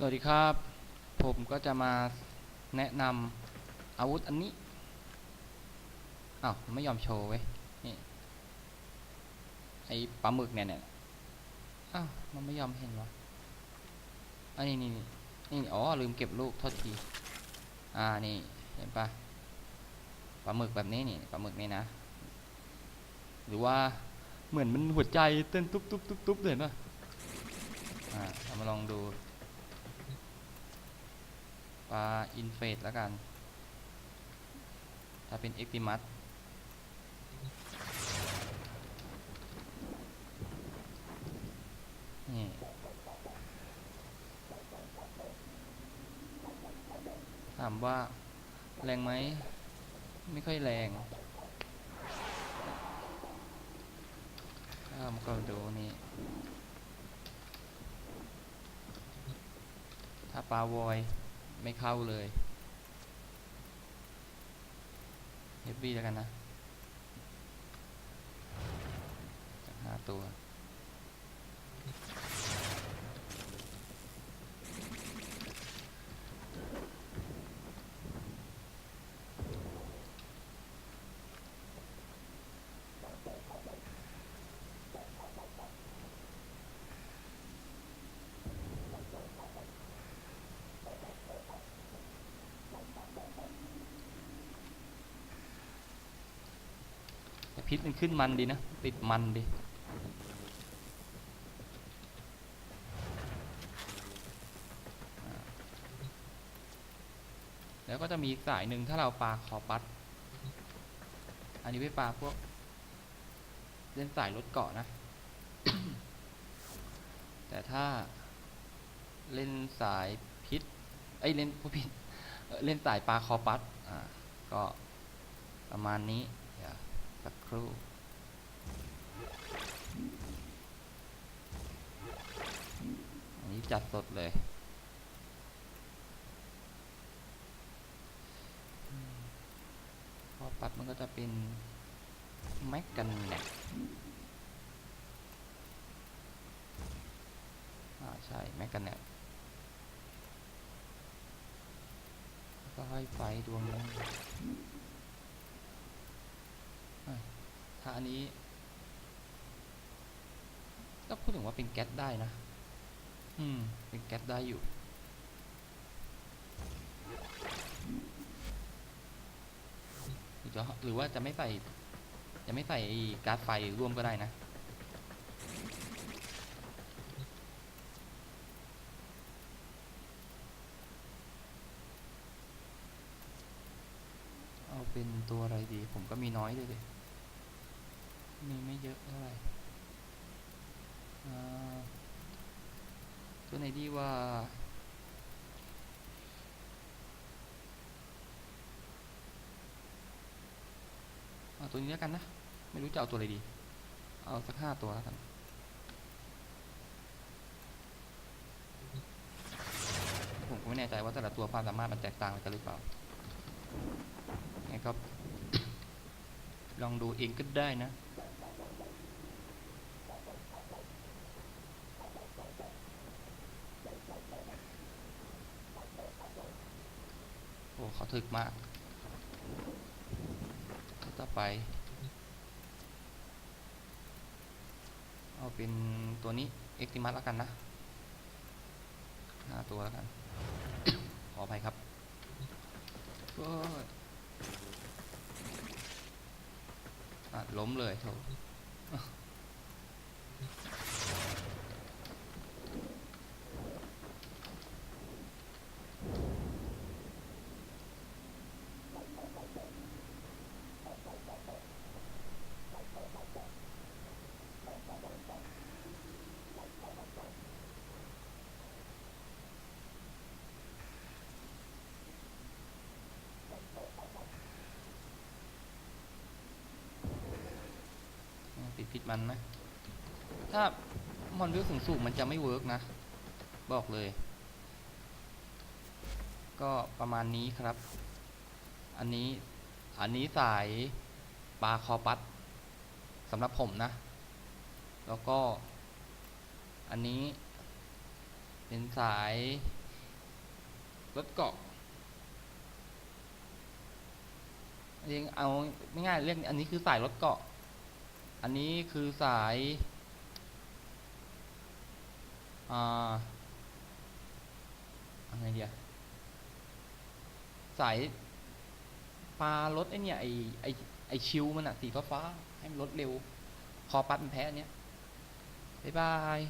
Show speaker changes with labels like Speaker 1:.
Speaker 1: สวัสดีครับ ผมก็จะมาแนะนำอาวุธอันนี้อ้าวไม่ยอมโชว์เว้ยนี่ไอปลาหมึกเนี่ยเนี่ยอ้าวมันไม่ยอมเห็นวะอันนี้นี่นี่อ๋อลืมเก็บลูกโทษทีอ่านี่เห็นปะปลาหมึกแบบนี้นี่ปลาหมึกนี่นะ หรือว่าเหมือนมันหัวใจเต้นตุ๊บตุ๊บตุ๊บตุ๊บเลยเนปะอ่าเรามาลองดู ปลาอินเฟสแล้วกัน ถ้าเป็นเอ็กติมัสนี่ถามว่าแรงไหม ไม่ค่อยแรงถ้ามก็ดูนี่ ถ้าปลาวอย ไม่เข้าเลยเฮฟวี่แล้วกันนะห้าตัว พิษมันขึ้นมันดีนะ ติดมันดีแล้วก็จะมีสายหนึ่งถ้าเราปลาคอปัด อันนี้ไปปลาพวกเล่นสายรถเกาะนะ แต่ถ้าเล่นสายพิษเอ้ยเล่นผู้พิษเล่นสายปลาคอปัด อ่า ก็ประมาณนี้ สักครู่อันนี้จัดสดเลย พอปัดมันก็จะเป็นแม็กกันแนกอ่าใช่แม็กกันแนกก็ให้ไฟดวงนึง ถ้าอันนี้ก็พูดถึงว่าเป็นแก๊สได้นะ อืม เป็นแก๊สได้อยู่ หรือจะหรือว่าจะไม่ใส่จะไม่ใส่ไอ้ก๊าซไฟร่วมก็ได้นะเอาเป็นตัวอะไรดี ผมก็มีน้อยด้วยดิ มีไม่เยอะเท่าไหร่ตัวไหนดีว่าเอาตัวนี้แล้วกันนะ ไม่รู้จะเอาตัวอะไรดี เอาสักห้าตัวแล้วกันผมก็ไม่แน่ใจว่าแต่ละตัวความสามารถมันแตกต่างกันหรือเปล่างั้นก็ลองดูเองก็ได้นะ เขาถึกมากตัวต่อไป เอาเป็นตัวนี้เอ็กติมัสแล้วกันนะห้าตัวแล้วกัน ขออภัยครับล้มเลยโถ ติดพิษมันไหมถ้ามอนวิวสูงสูงมันจะไม่เวิร์กนะ บอกเลย ก็ประมาณนี้ครับ อันนี้อันนี้สายปลาคอปัดสำหรับผมนะ แล้วก็ อันนี้ เป็นสายรถเกาะเรียกเอาไม่ง่ายเรียกอันนี้คือสายรถเกาะ อันนี้คือสายอ่าอะไรเดียสายปลารถไอเนี่ยไอไอไอชิวมันอะสีฟ้าให้มันลดเร็ว คอปัดมันแพ้อันเนี้ยบ๊ายบาย